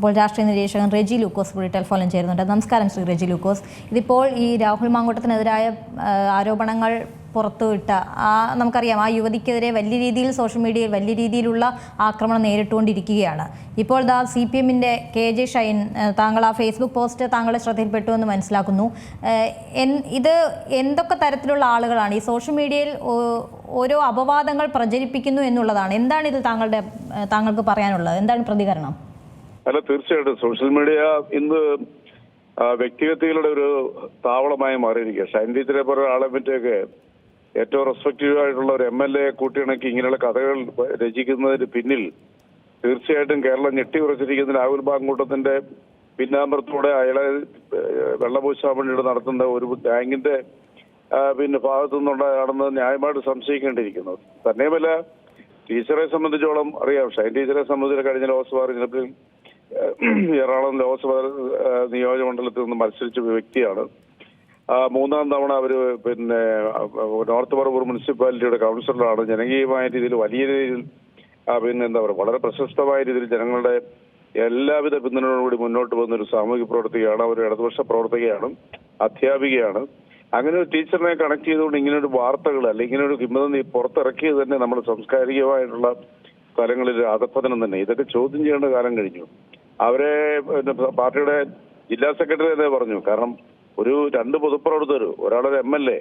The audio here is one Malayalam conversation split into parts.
ഇപ്പോൾ രാഷ്ട്രീയ നിരീക്ഷകൻ റെജി ലൂക്കോസ് കൂടി ടെലിഫോണിൽ ചേരുന്നുണ്ട്. നമസ്കാരം ശ്രീ റെജി ലൂക്കോസ്. ഇതിപ്പോൾ ഈ രാഹുൽ മാങ്കൂട്ടത്തിനെതിരായ ആരോപണങ്ങൾ പുറത്തുവിട്ട ആ നമുക്കറിയാം ആ യുവതിക്കെതിരെ വലിയ രീതിയിൽ സോഷ്യൽ മീഡിയയിൽ വലിയ രീതിയിലുള്ള ആക്രമണം നേരിട്ടുകൊണ്ടിരിക്കുകയാണ്. ഇപ്പോൾ ദാ സി പി എമ്മിന്റെ കെ ജെ ഷൈൻ താങ്കൾ ആ ഫേസ്ബുക്ക് പോസ്റ്റ് താങ്കളുടെ ശ്രദ്ധയിൽപ്പെട്ടു എന്ന് മനസ്സിലാക്കുന്നു. ഇത് എന്തൊക്കെ തരത്തിലുള്ള ആളുകളാണ്? ഈ സോഷ്യൽ മീഡിയയിൽ ഓരോ അപവാദങ്ങൾ പ്രചരിപ്പിക്കുന്നു എന്നുള്ളതാണ്. എന്താണ് ഇത് താങ്കളുടെ താങ്കൾക്ക് പറയാനുള്ളത്? എന്താണ് പ്രതികരണം? അല്ല തീർച്ചയായിട്ടും. സോഷ്യൽ മീഡിയ ഇന്ന് വ്യക്തിഗതികളുടെ ഒരു താവളമായി മാറിയിരിക്കുക ഷൈൻ ടീച്ചറെ പോലെ ആളെ പറ്റിയൊക്കെ ഏറ്റവും റെസ്പെക്റ്റീവ് ആയിട്ടുള്ള ഒരു എം എൽ എ കൂട്ടിയിണക്കി ഇങ്ങനെയുള്ള കഥകൾ രചിക്കുന്നതിന് പിന്നിൽ തീർച്ചയായിട്ടും കേരളം ഞെട്ടി ഉറച്ചിരിക്കുന്ന രാഹുൽ ബാങ്കൂട്ടത്തിന്റെ പിന്നാമ്പുറത്തൂടെ അയാളെ വെള്ളപൂശാൻ വേണ്ടിയിട്ട് നടത്തുന്ന ഒരു ബാങ്കിന്റെ ആ, പിന്നെ ഭാഗത്തു നിന്നുണ്ടാണെന്ന് ന്യായമായിട്ട് സംശയിക്കേണ്ടിയിരിക്കുന്നു. തന്നെയുമല്ല ടീച്ചറെ സംബന്ധിച്ചോളം അറിയാം. ഷൈൻ ടീച്ചറെ സംബന്ധിച്ച് കഴിഞ്ഞ ലോക്സഭാ തെരഞ്ഞെടുപ്പിൽ എറണാകുളം ലോക്സഭ നിയോജക മണ്ഡലത്തിൽ നിന്ന് മത്സരിച്ച വ്യക്തിയാണ്. മൂന്നാം തവണ അവർ പിന്നെ നോർത്ത് പറവൂർ മുനിസിപ്പാലിറ്റിയുടെ കൗൺസിലറാണ്. ജനകീയമായ രീതിയിൽ വലിയ രീതിയിൽ പിന്നെ എന്താ പറയുക വളരെ പ്രശസ്തമായ രീതിയിൽ ജനങ്ങളുടെ എല്ലാവിധ പിന്തുണയോടുകൂടി മുന്നോട്ട് പോകുന്ന ഒരു സാമൂഹിക പ്രവർത്തകയാണ്. അവർ ഇടതുപക്ഷ പ്രവർത്തകയാണ് അധ്യാപികയാണ്. അങ്ങനെ ഒരു ടീച്ചറിനെ കണക്ട് ചെയ്തുകൊണ്ട് ഇങ്ങനെ ഒരു വാർത്തകൾ അല്ലെങ്കിൽ ഇങ്ങനെ ഒരു കിംവദന്തി പുറത്തിറക്കിയത് തന്നെ നമ്മൾ സാംസ്കാരികമായിട്ടുള്ള സ്ഥലങ്ങളിൽ അതപ്പതനം തന്നെ. ഇതൊക്കെ ചോദ്യം ചെയ്യേണ്ട കാലം കഴിഞ്ഞു. അവരെ പാർട്ടിയുടെ ജില്ലാ സെക്രട്ടറി തന്നെ പറഞ്ഞു. കാരണം ഒരു രണ്ട് പൊതുപ്രവർത്തകർ ഒരാളൊരു എം എൽ എ.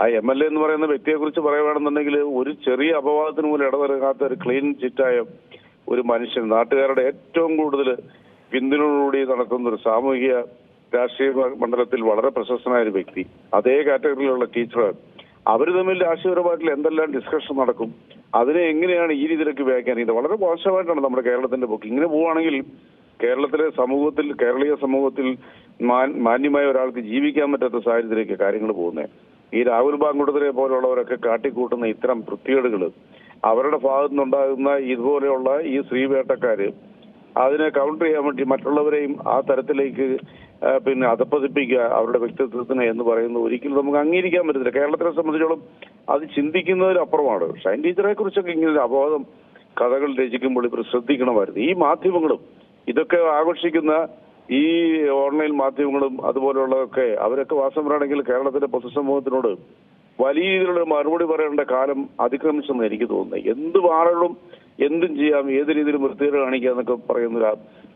ആ എം എൽ എ എന്ന് പറയുന്ന വ്യക്തിയെ കുറിച്ച് പറയുകയാണെന്നുണ്ടെങ്കിൽ ഒരു ചെറിയ അപവാദത്തിന് പോലും ഇടവരുകാത്ത ഒരു ക്ലീൻ ചിറ്റായ ഒരു മനുഷ്യൻ നാട്ടുകാരുടെ ഏറ്റവും കൂടുതൽ പിന്തുണയോടുകൂടി നടത്തുന്ന ഒരു സാമൂഹിക രാഷ്ട്രീയ മണ്ഡലത്തിൽ വളരെ പ്രശസ്തനായ ഒരു വ്യക്തി. അതേ കാറ്റഗറിയിലുള്ള ടീച്ചർ അവർ തമ്മിൽ രാഷ്ട്രീയപരമായിട്ടുള്ള എന്തെല്ലാം ഡിസ്കഷൻ നടക്കും അതിനെ എങ്ങനെയാണ് ഈ രീതിയിലേക്ക് വ്യാഖ്യാനിക്കുന്നത്? വളരെ മോശമായിട്ടാണ് നമ്മുടെ കേരളത്തിന്റെ ബുക്ക് ഇങ്ങനെ പോവുകയാണെങ്കിൽ കേരളത്തിലെ സമൂഹത്തിൽ കേരളീയ സമൂഹത്തിൽ മാന്യമായ ഒരാൾക്ക് ജീവിക്കാൻ പറ്റാത്ത സാഹചര്യത്തിലേക്ക് കാര്യങ്ങൾ പോകുന്നത് ഈ രാഹുൽ ബാങ്കുടത്തിനെ പോലുള്ളവരൊക്കെ കാട്ടിക്കൂട്ടുന്ന ഇത്തരം വൃത്തികേടുകൾ അവരുടെ ഭാഗത്തു നിന്നുണ്ടാകുന്ന ഇതുപോലെയുള്ള ഈ സ്ത്രീവേട്ടക്കാര് അതിനെ കൗണ്ടർ ചെയ്യാൻ വേണ്ടി മറ്റുള്ളവരെയും ആ തരത്തിലേക്ക് പിന്നെ അധപ്പതിപ്പിക്കുക അവരുടെ വ്യക്തിത്വത്തിന് എന്ന് പറയുന്നത് ഒരിക്കലും നമുക്ക് അംഗീകരിക്കാൻ പറ്റത്തില്ല. കേരളത്തിനെ സംബന്ധിച്ചോളം അത് ചിന്തിക്കുന്നതിലപ്പുറമാണ് ഷൈൻ ടീച്ചറെ കുറിച്ചൊക്കെ ഇങ്ങനെ അപവാദം കഥകൾ രചിക്കുമ്പോൾ ഇവർ ശ്രദ്ധിക്കണമായിരുന്നു. ഈ മാധ്യമങ്ങളും ഇതൊക്കെ ആഘോഷിക്കുന്ന ഈ ഓൺലൈൻ മാധ്യമങ്ങളും അതുപോലെയുള്ളതൊക്കെ അവരൊക്കെ വാസം വാസവരാണെങ്കിൽ കേരളത്തിന്റെ പൊതുസമൂഹത്തിനോട് വലിയ രീതിയിലുള്ള മറുപടി പറയേണ്ട കാലം അതിക്രമിച്ചെന്ന് എനിക്ക് തോന്നുന്നത് എന്ത് ആളുകളും എന്തും ചെയ്യാം ഏത് രീതിയിലും വൃത്തികേട് കാണിക്കുക എന്നൊക്കെ പറയുന്നില്ല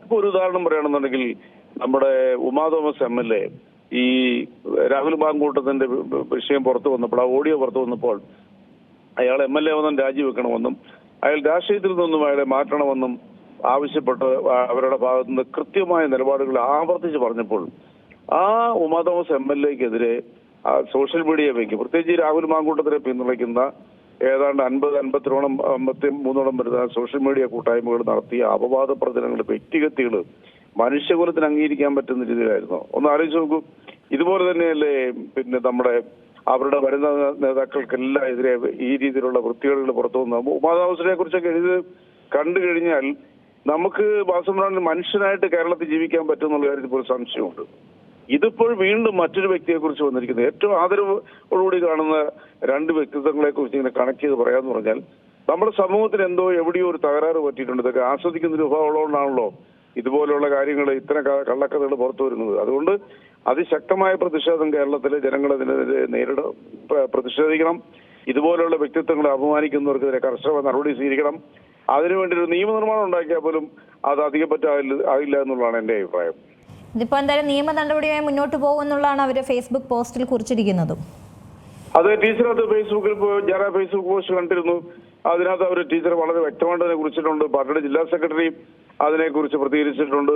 ഇപ്പൊ ഒരു ഉദാഹരണം പറയുകയാണെന്നുണ്ടെങ്കിൽ നമ്മുടെ Uma Thomas M L A ഈ രാഹുൽ ബാങ്കൂട്ടത്തിന്റെ വിഷയം പുറത്തു വന്നപ്പോൾ ആ ഓഡിയോ പുറത്തു വന്നപ്പോൾ അയാൾ എം എൽ എ വന്നും രാജിവെക്കണമെന്നും അയാൾ രാഷ്ട്രീയത്തിൽ നിന്നും അയാളെ മാറ്റണമെന്നും ആവശ്യപ്പെട്ട് അവരുടെ ഭാഗത്തു നിന്ന് കൃത്യമായ നിലപാടുകൾ ആവർത്തിച്ച് പറഞ്ഞപ്പോൾ ആ ഉമാ തോമസ് എം എൽ എക്കെതിരെ സോഷ്യൽ മീഡിയ വെക്കും പ്രത്യേകിച്ച് രാഹുൽ മാങ്കൂട്ടത്തിനെ പിന്തുണയ്ക്കുന്ന ഏതാണ്ട് അൻപത് അൻപത്തിരോളം അമ്പത്തി മൂന്നോളം വരുന്ന സോഷ്യൽ മീഡിയ കൂട്ടായ്മകൾ നടത്തിയ അപവാദ പ്രചരണങ്ങൾ വ്യക്തിഗതികൾ മനുഷ്യകുലത്തിന് അംഗീകരിക്കാൻ പറ്റുന്ന രീതിയിലായിരുന്നു. ഒന്ന് ആലോചിച്ച് നോക്കൂ. ഇതുപോലെ തന്നെയല്ലേ പിന്നെ നമ്മുടെ അവരുടെ വരുന്ന നേതാക്കൾക്കെല്ലാം എതിരെ ഈ രീതിയിലുള്ള വൃത്തികേടുകൾ പുറത്തു വന്നു ഉമാതാമസിനെ കുറിച്ചൊക്കെ എഴുതി കണ്ടു കഴിഞ്ഞാൽ നമുക്ക് വാസവനാണ് മനുഷ്യനായിട്ട് കേരളത്തിൽ ജീവിക്കാൻ പറ്റുമെന്നുള്ള കാര്യത്തിൽ ഒരു സംശയമുണ്ട്. ഇതിപ്പോൾ വീണ്ടും മറ്റൊരു വ്യക്തിയെ കുറിച്ച് വന്നിരിക്കുന്നത് ഏറ്റവും ആദരവോടുകൂടി കാണുന്ന രണ്ട് വ്യക്തിത്വങ്ങളെ കുറിച്ച് ഇങ്ങനെ കണക്ട് ചെയ്ത് പറയാന്ന് പറഞ്ഞാൽ നമ്മുടെ സമൂഹത്തിന് എന്തോ എവിടെയോ ഒരു തകരാറ് പറ്റിയിട്ടുണ്ട്. ഇതൊക്കെ ആസ്വദിക്കുന്ന വിഭാഗം ഉള്ളതുകൊണ്ടാണല്ലോ ഇതുപോലെയുള്ള കാര്യങ്ങൾ ഇത്തരം കള്ളക്കഥകൾ പുറത്തു വരുന്നത്. അതുകൊണ്ട് അതിശക്തമായ പ്രതിഷേധം കേരളത്തിലെ ജനങ്ങൾ അതിനെതിരെ നേരിട പ്രതിഷേധിക്കണം. ഇതുപോലെയുള്ള വ്യക്തിത്വങ്ങളെ അപമാനിക്കുന്നവർക്കെതിരെ കർശന നടപടി സ്വീകരിക്കണം. അതിനുവേണ്ടി ഒരു നിയമനിർമ്മാണം ഉണ്ടാക്കിയാൽ പോലും അത് അധികപ്പറ്റാകില്ല ആകില്ല എന്നുള്ളതാണ് എന്റെ അഭിപ്രായം. ഇതിപ്പോ എന്തായാലും നിയമ നടപടിയുമായി മുന്നോട്ട് പോകുന്നുള്ളതാണ് അവർ ഫേസ്ബുക്ക് പോസ്റ്റിൽ കുറിച്ചിരിക്കുന്നത്. അത് ടീച്ചർ അത് ഫേസ്ബുക്കിൽ ഞാൻ ഫേസ്ബുക്ക് പോസ്റ്റ് കണ്ടിരുന്നു. അതിനകത്ത് അവർ ടീച്ചർ വളരെ വ്യക്തമായിട്ട് അതിനെ കുറിച്ചിട്ടുണ്ട്. പാർട്ടിയുടെ ജില്ലാ സെക്രട്ടറി അതിനെക്കുറിച്ച് പ്രതികരിച്ചിട്ടുണ്ട്.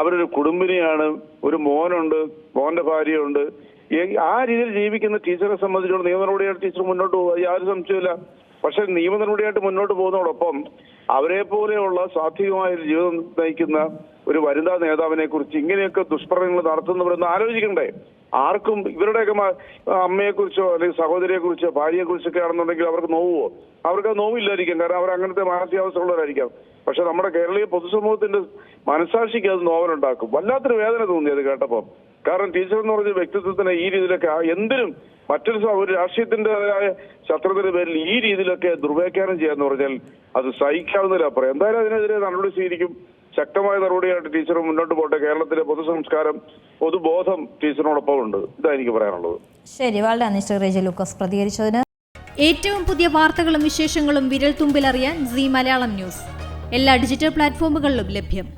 അവരൊരു കുടുംബിനിയാണ് ഒരു മോനുണ്ട് മോന്റെ ഭാര്യയുണ്ട്. ആ രീതിയിൽ ജീവിക്കുന്ന ടീച്ചറെ സംബന്ധിച്ചുള്ള നിയമ നടപടിയായിട്ട് ടീച്ചർ മുന്നോട്ട് പോകുക യാതൊരു സംശയമില്ല പക്ഷെ നിയമ നടപടിയായിട്ട് മുന്നോട്ട് പോകുന്നതോടൊപ്പം അവരെ പോലെയുള്ള സാധ്യമായ ഒരു ജീവിതം നയിക്കുന്ന ഒരു വനിതാ നേതാവിനെ കുറിച്ച് ഇങ്ങനെയൊക്കെ ദുഷ്പ്രയോഗങ്ങൾ നടത്തുന്നവരൊന്ന് ആലോചിക്കണ്ടേ? ആർക്കും ഇവരുടെയൊക്കെ അമ്മയെ കുറിച്ചോ അല്ലെങ്കിൽ സഹോദരിയെ കുറിച്ചോ ഭാര്യയെ കുറിച്ചൊക്കെ ആണെന്നുണ്ടെങ്കിൽ അവർക്ക് നോവുമോ അവർക്ക് നോവില്ലായിരിക്കും. കാരണം അവർ അങ്ങനത്തെ മാനസികാവസ്ഥ ഉള്ളവരായിരിക്കാം പക്ഷെ നമ്മുടെ കേരളീയ പൊതുസമൂഹത്തിന്റെ മനസാക്ഷിക്ക് അത് നോവലുണ്ടാക്കും. വല്ലാത്തൊരു വേദന തോന്നി അത് കേട്ടപ്പോൾ കാരണം ടീച്ചർ എന്ന് പറഞ്ഞ വ്യക്തിത്വത്തിന് ഈ രീതിയിലൊക്കെ എന്തിനും മറ്റൊരു ഒരു രാഷ്ട്രീയത്തിന്റേതായ ശത്രുതയുടെ പേരിൽ ഈ രീതിയിലൊക്കെ ദുർവ്യാഖ്യാനം ചെയ്യാന്ന് പറഞ്ഞാൽ അത് സഹിക്കാവുന്നതിലപ്പുറം എന്തായാലും അതിനെതിരെ നടപടി സ്വീകരിക്കും. ശക്തമായ നടപടിയായിട്ട് ടീച്ചർ മുന്നോട്ട് പോട്ടെ. കേരളത്തിലെ പൊതുസംസ്കാരം പൊതുബോധം ടീച്ചറിനോടൊപ്പം ഉണ്ട് ഇതാ എനിക്ക് പറയാനുള്ളത്. ശരി വളരെ മിസ്റ്റർ റേജ റെജി ലൂക്കോസ്. പ്രതികരിച്ചതിന് ഏറ്റവും പുതിയ വാർത്തകളും വിശേഷങ്ങളും വിരൽ തുമ്പിലറിയാൻ സി മലയാളം ന്യൂസ്. എല്ലാ ഡിജിറ്റൽ പ്ലാറ്റ്ഫോമുകളിലും ലഭ്യം.